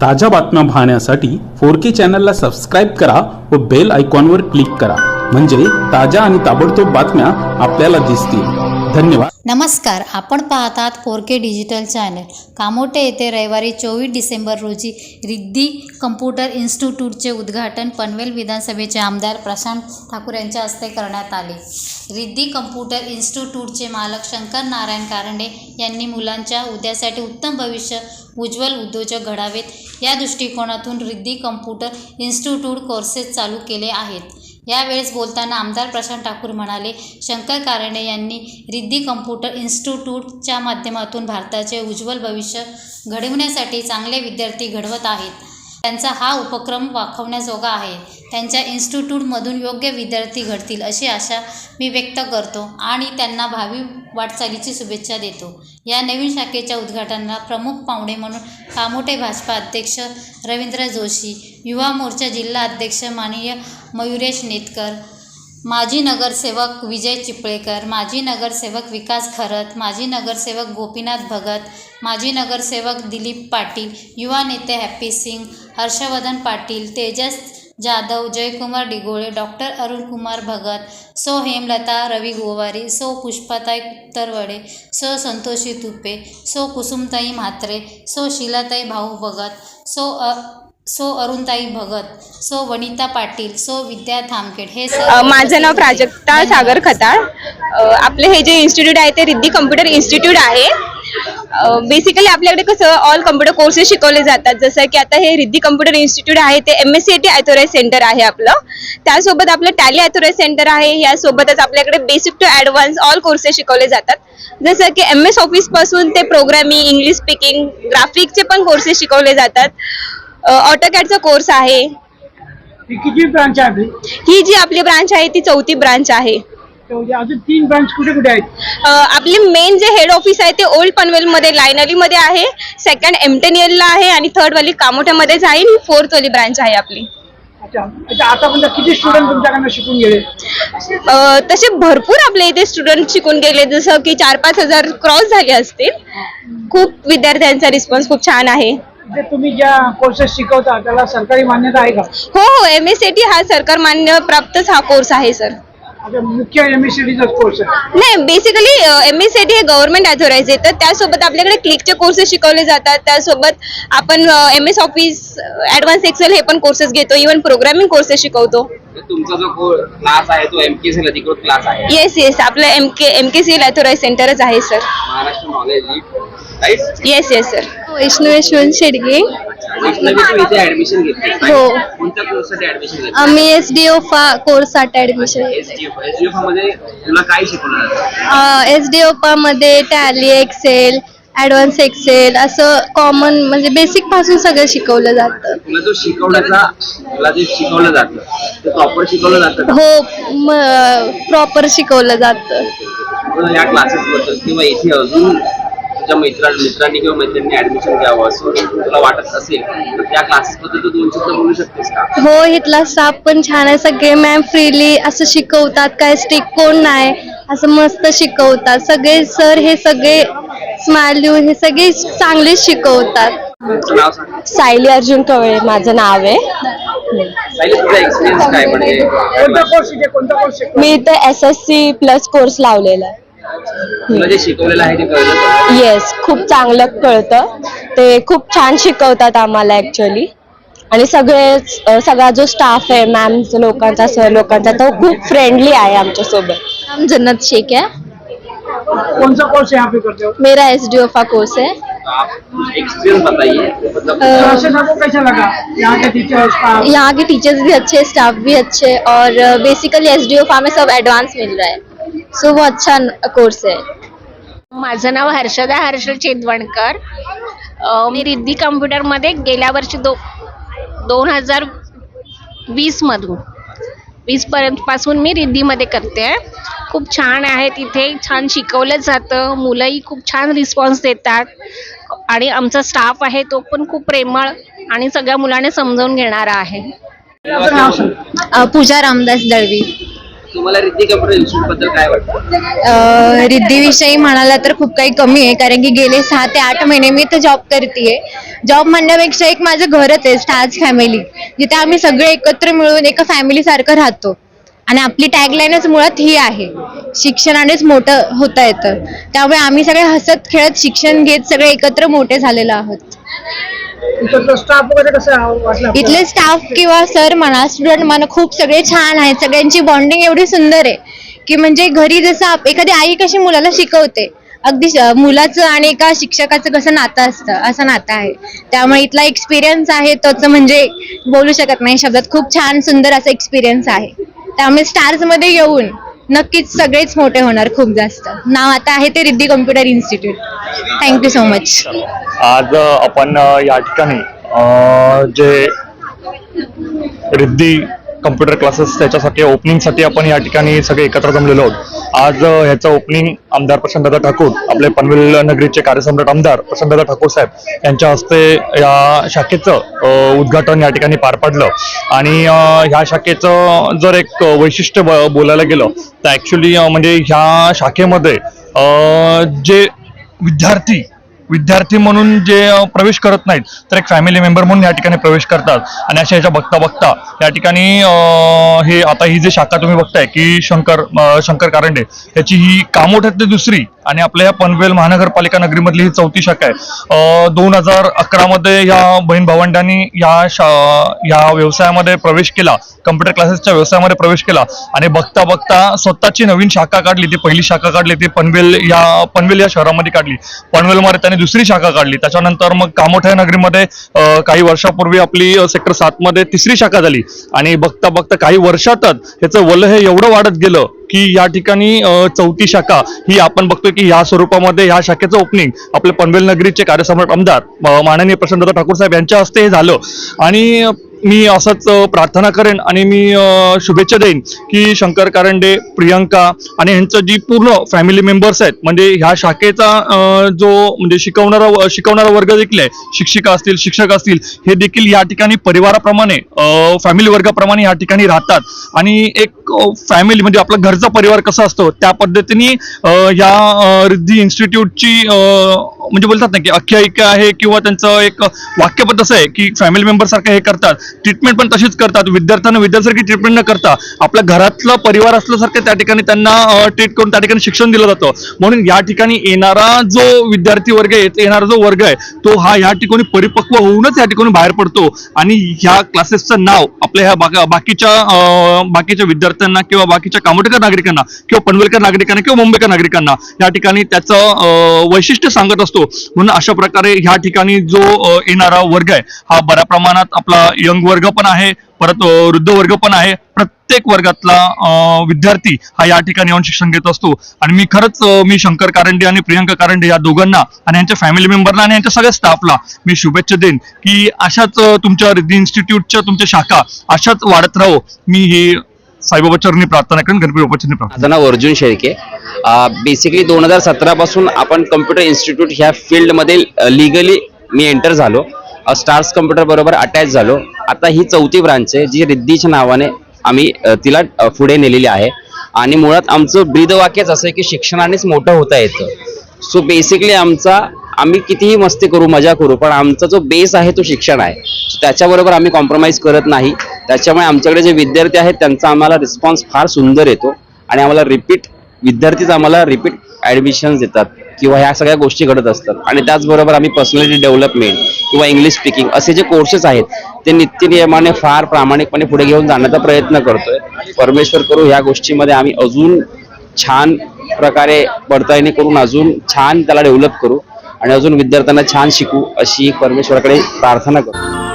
ताज्या बातम्या पाहण्यासाठी फोर के चॅनलला सबस्क्राईब करा व बेल आयकॉनवर क्लिक करा. म्हणजे ताज्या आणि ताबडतोब बातम्या आपल्याला दिसतील. धन्यवाद. नमस्कार आपण पाहतात four K digital channel. Kamothe येथे रविवारी चोवीस डिसेंबर रोजी रिद्धी कम्प्युटर इन्स्टिट्यूटचे उद्घाटन पनवेल विधानसभेचे आमदार प्रशांत ठाकूर यांच्या हस्ते करण्यात आले. रिद्धी कम्प्युटर इन्स्टिट्यूटचे मालक शंकर नारायण कारंडे यांनी मुलांच्या उद्यासाठी उत्तम भविष्य उज्ज्वल उद्योजक घडावेत या दृष्टिकोनातून रिद्धी कम्प्युटर इन्स्टिट्यूट कोर्सेस चालू केले आहेत. यावेळेस बोलताना आमदार प्रशांत ठाकूर म्हणाले शंकर कारणे यांनी रिद्धी कम्प्युटर इन्स्टिट्यूटच्या माध्यमातून भारताचे उज्ज्वल भविष्य घडविण्यासाठी चांगले विद्यार्थी घडवत आहेत. त्यांचा हा उपक्रम वाखवण्याजोगा आहे. त्यांच्या इन्स्टिट्यूटमधून योग्य विद्यार्थी घडतील अशी आशा मी व्यक्त करतो आणि त्यांना भावी वाटचालीची शुभेच्छा देतो. या नवीन शाखेच्या उद्घाटनाला प्रमुख पाहुणे म्हणून कामोटे भाजपा अध्यक्ष रवींद्र जोशी युवा मोर्चा जिल्हा अध्यक्ष माननीय मयुरेश नेतकर माजी नगरसेवक विजय चिपळेकर माजी नगरसेवक विकास खरत माजी नगरसेवक गोपीनाथ भगत माजी नगरसेवक दिलीप पाटील युवा नेते हॅप्पी सिंग हर्षवर्धन पाटील तेजस जाधव जयकुमार डिगोळे डॉक्टर अरुणकुमार भगत सो हेमलता रवी गोवारी सो पुष्पाताई उत्तरवडे सो संतोषी तुपे सो कुसुमताई म्हात्रे सो शिलाताई भाऊ भगत सो अ सो अरुणताई भगत सो वनिता पाटील सो विद्या थामखेड हे सर्व माझं नाव प्राजक्ता सागर खताळ. अ, आपलं हे जे इन्स्टिट्यूट आहे ते रिद्धी कम्प्युटर इन्स्टिट्यूट आहे. बेसिकली आपल्याकडे कसं ऑल कम्प्युटर कोर्सेस शिकवले जातात. जसं की आता हे रिद्धी कम्प्युटर इन्स्टिट्यूट आहे ते M S C T authorise centre आहे आपलं. त्यासोबत आपलं टॅली ॲथोराईज सेंटर आहे यासोबतच आपल्याकडे basic to advance all courses शिकवले जातात. जसं की एम एस ऑफिसपासून ते प्रोग्रामिंग इंग्लिश स्पीकिंग ग्राफिकचे पण कोर्सेस शिकवले जातात. ऑटोकॅडचा कोर्स आहे. ही किती ब्रांच आहे आपली? ही जी आपली ब्रांच आहे ती चौथी ब्रांच आहे. अजून तीन ब्रांच कुठे कुठे आहेत? अ, आपली मेन जे हेड ऑफिस आहे ते ओल्ड पनवेलमध्ये लायनलीमध्ये आहे. सेकंड एमटेनियलला आहे आणि थर्ड वाली कामोठ्यामध्येच आहे आणि फोर्थ वाली ब्रांच आहे आपली. अच्छा अच्छा आतापर्यंत किती स्टुडंट तुमच्याकडनं शिकून गेले? अ, तसे भरपूर आपल्या इथे स्टुडंट शिकून गेले. जसं की चार पाच हजार क्रॉस झाले असतील. खूप विद्यार्थ्यांचा रिस्पॉन्स खूप छान आहे. जे तुम्ही ज्या कोर्सेस शिकवता त्याला सरकारी मान्यता आहे का? हो हो एम एस सी टी हा सरकार मान्य प्राप्तच हा कोर्स आहे सर आता मुख्य एम एस सी कोर्स आहे. नाही basically M S C T हे गव्हर्नमेंट ऑथोराइज येतं त्यासोबत आपल्याकडे क्लिकचे कोर्सेस शिकवले जातात. त्यासोबत आपण M S office advance Excel हे पण कोर्सेस घेतो. इव्हन प्रोग्रामिंग कोर्सेस शिकवतो. तुमचा जो क्लास आहे तो एमकेसी अधिकृत क्लास आहे. येस येस आपलं M K M K C authorise सेंटरच आहे sir Maharashtra knowledge right yes yes sir Vaishnav Yashwant Shedge. Vaishnavi तू इथे ऍडमिशन घेतली हो. कोणत्या कोर्ससाठी ऍडमिशन घेतली आम्ही एस डी ओ फा कोर्ससाठी एसडीएफमध्ये तुला काय शिकवलं? जातं एस डी मध्ये टॅली एक्सेल ॲडव्हान्स एक्सेल असं कॉमन म्हणजे बेसिकपासून सगळं शिकवलं जातं. तुला जो शिकवण्याचा तुला जे शिकवलं जातं ते प्रॉपर शिकवलं जातं का? हो प्रॉपर शिकवलं जातं. तुला या क्लासेस बद्दल किंवा इथे अजून तुझ्या मित्रा मित्रांनी किंवा मैत्रिणी ऍडमिशन घ्यावं असं तुला वाटत असेल तर त्या क्लासेस बद्दल तू दोन शब्द बोलू शकतेस का? हो इथला स्टाफ पण छान आहे. सगळे मॅम फ्रीली असं शिकवतात काय स्टिक कोण नाही असं मस्त शिकवतात. सगळे सर हे सगळे स्माइल देऊन हे सगळे चांगले शिकवतात. तुझं नाव सांग. सायली अर्जुन कवळे माझं नाव आहे. सायली तुझा एक्सपिरियन्स काय? म्हणजे कोणता कोर्स इथे कोणता कोर्स शिकतो मी इथे S S C plus course लावलेला आहे. तुला जे शिकवलेलं आहे ते कळलं का? येस खूप चांगलं कळतं. ते खूप छान शिकवतात आम्हाला ऍक्च्युली आणि सगळे अ, सगळा जो स्टाफ आहे मॅम लोकांचा सर लोकांचा तो खूप फ्रेंडली आहे आमच्यासोबत. जन्नत शेख है कौन सा कोर्स यहाँ पे करते हो? मेरा एस डी का कोर्स है। तो आप एक्सपीरियंस बताइए मतलब क्लासेस आपको कैसा लगा? यहाँ के यहाँ टीचर्स भी अच्छे स्टाफ भी अच्छे और बेसिकली एस डी में सब एडवांस मिल रहा है। सो वो अच्छा कोर्स है। माझं नाव हर्षदा हर्षल चेतवणकर मी रिद्धी कम्प्युटरमध्ये गेल्या वर्षी दो दोन हजार वीसमधून वीसपर्यंत पासून मी रिद्धीमध्ये करते. खूप छान आहे. तिथे छान शिकवलं जातं. मुलंही खूप छान रिस्पॉन्स देतात. आणि आमचा स्टाफ आहे तो पण खूप प्रेमळ आणि सगळ्या मुलांना समजावून घेणारा आहे. पूजा रामदास दळवी. तुम्हाला रिद्धी कम्प्युटर इन्स्टिट्यूटबद्दल काय वाटतं? अ, रिद्धीविषयी म्हणाला तर खूप काही कमी आहे कारण की गेले सहा ते आठ महिने मी तर जॉब करतेय. जॉब म्हणण्यापेक्षा एक माझं घरच आहे स्टार्स फॅमिली जिथे आम्ही सगळे एकत्र मिळून एका फॅमिली सारखं राहतो. आणि आपली टॅगलाईनच मुळात ही आहे. शिक्षणानेच मोठं होता येतं. त्यामुळे आम्ही सगळे हसत खेळत शिक्षण घेत सगळे एकत्र मोठे झालेलो आहोत? इथले स्टाफ किंवा सर म्हणा स्टुडंट म्हणा खूप सगळे छान आहेत. सगळ्यांची बॉन्डिंग एवढी सुंदर आहे की म्हणजे घरी जसं एखादी आई कशी मुलाला शिकवते अगदी मुलाचं आणि एका शिक्षकाचं कसं नातं असतं असं नातं आहे. त्यामुळे इथला एक्सपिरियन्स आहे तोच म्हणजे बोलू शकत नाही. शब्दात खूप छान सुंदर असा एक्सपिरियन्स आहे. त्यामुळे स्टार्समध्ये येऊन नक्कीच सगळेच मोठे होणार खूप जास्त. नाव आता आहे ते Riddhi computer institute. Thank you so much आज आपण या ठिकाणी जे रिद्धी कम्प्युटर क्लासेस त्याच्यासाठी ओपनिंगसाठी आपण या ठिकाणी सगळे एकत्र जमलेलो आहोत. आज ह्याचं ओपनिंग आमदार प्रशांतदा ठाकूर आपले पनवेल नगरीचे कार्यसम्राट आमदार प्रशांतदा ठाकूर साहेब यांच्या हस्ते या शाखेचं उद्घाटन या ठिकाणी पार पडलं. आणि ह्या शाखेचं जर एक वैशिष्ट्य बोलायला गेलं तर ॲक्च्युली म्हणजे ह्या शाखेमध्ये जे विद्यार्थी विद्यार्थी म्हणून जे प्रवेश करत नाहीत तर एक फॅमिली मेंबर म्हणून या ठिकाणी प्रवेश करतात. आणि अशा ह्याच्या बघता बघता या ठिकाणी हे आता ही जी शाखा तुम्ही बघताय की शंकर शंकर कारंडे ह्याची ही कामोठ्यातली दुसरी आणि आपल्या या पनवेल महानगरपालिका नगरीमधली ही चौथी शाखा आहे. दोन हजार अकरामध्ये या बहीण भावंडांनी या शा या व्यवसायामध्ये प्रवेश केला कम्प्युटर क्लासेसच्या व्यवसायामध्ये प्रवेश केला आणि बघता बघता स्वतःची नवीन शाखा काढली ती पहिली शाखा काढली ती पनवेल या पनवेल या शहरामध्ये काढली. पनवेलमध्ये त्यांनी दुसरी शाखा काढली. त्याच्यानंतर मग कामोठ्या नगरीमध्ये काही वर्षापूर्वी आपली सेक्टर सातमध्ये तिसरी शाखा झाली. आणि बघता बघता काही वर्षातच ह्याचं वल हे एवढं वाढत गेलं की या ठिकाणी चौथी शाखा ही आपण बघतोय की या स्वरूपामध्ये ह्या शाखेचं ओपनिंग आपले पनवेल नगरीचे कार्यसम्राट आमदार माननीय प्रशांतदा ठाकूर साहेब यांच्या हस्ते हे झालं. आणि मी असंच प्रार्थना करेन आणि मी शुभेच्छा देईन की शंकर कारंडे प्रियंका आणि ह्यांचं जी पूर्ण फॅमिली मेंबर्स आहेत म्हणजे ह्या शाखेचा जो म्हणजे शिकवणारा शिकवणारा वर्ग देखील आहे शिक्षिका असतील शिक्षक असतील हे देखील या ठिकाणी परिवाराप्रमाणे फॅमिली वर्गाप्रमाणे या ठिकाणी राहतात. आणि एक फॅमिली म्हणजे आपला घरचा परिवार कसा असतो त्या पद्धतीने या रिद्धी इन्स्टिट्यूटची म्हणजे बोलतात ना की आख्यायिका आहे किंवा त्यांचं एक वाक्यपद असं आहे की फॅमिली मेंबर सारखं हे करतात. ट्रीटमेंट पण तशीच करतात. विद्यार्थ्यांना विद्यार्थ्यासारखी ट्रीटमेंट न करता आपल्या घरातला परिवार असल्यासारखं त्या ठिकाणी त्यांना ट्रीट करून त्या ठिकाणी शिक्षण दिलं जातं. म्हणून या ठिकाणी येणारा जो विद्यार्थी वर्ग आहे येणारा जो वर्ग आहे तो हा या ठिकाणी परिपक्व होऊनच या ठिकाणी बाहेर पडतो. आणि ह्या क्लासेसचं नाव आपल्या ह्या बाकीच्या बाकीच्या विद्यार्थ्यांना किंवा बाकीच्या कामोटेकर नागरिकांना किंवा पनवेलकर नागरिकांना किंवा मुंबईकर नागरिकांना या ठिकाणी त्याचं वैशिष्ट्य सांगत असतो. म्हणून अशा प्रकारे ह्या ठिकाणी जो येणारा वर्ग आहे हा बऱ्या प्रमाणात आपला यंग वर्ग पण आहे परत वृद्ध वर्ग पण आहे. प्रत्येक वर्गातला विद्यार्थी हा या ठिकाणी येऊन शिक्षण घेत असतो. आणि मी खरंच मी शंकर कारंडे आणि प्रियंका कारंडे या दोघांना आणि यांच्या फॅमिली मेंबरना आणि यांच्या सगळ्या स्टाफला मी शुभेच्छा देईन की अशाच तुमच्या रिद्धी इन्स्टिट्यूटच्या तुमच्या शाखा अशाच वाढत राहो. मी ही साईबाबा चरणी प्रार्थना करून गणपती बाबा चरणी प्रार्थना. माझं नाव अर्जुन शेळके. बेसिकली दोन हजार सतरा पासून आपण कम्प्युटर इन्स्टिट्यूट ह्या फील्डमध्ये लिगली मी एंटर झालो. स्टार्स कम्प्युटर बरोबर अटॅच झालो. आता ही चौथी ब्रांच आहे जी रिद्धीच्या नावाने आम्ही तिला पुढे नेलेली आहे. आणि मुळात आमचं ब्रीदवाक्यच असं आहे की शिक्षणानेच मोठं होता येतं. सो बेसिकली आमचा आम्ही कितीही मस्ती करू मजा करू पण आमचा जो बेस आहे तो शिक्षण आहे. त्याच्याबरोबर आम्ही कॉम्प्रोमाइज करत नाही. त्याच्यामुळे आमच्याकडे जे विद्यार्थी आहेत त्यांचा आम्हाला रिस्पॉन्स फार सुंदर येतो. आणि आम्हाला रिपीट विद्यार्थीच आम्हाला रिपीट ऍडमिशन देतात किंवा ह्या सगळ्या गोष्टी घडत असतात. आणि त्याचबरोबर आम्ही पर्सनॅलिटी डेव्हलपमेंट किंवा इंग्लिश स्पीकिंग असे जे कोर्सेस आहेत ते नित्यनियमाने फार प्रामाणिकपणे पुढे घेऊन जाण्याचा प्रयत्न करतोय. परमेश्वर करू ह्या गोष्टीमध्ये आम्ही अजून छान प्रकारे पडताळणी करून अजून छान त्याला डेव्हलप करू आणि अजून विद्यार्थ्यांना छान शिकू अशी परमेश्वराकडे प्रार्थना करू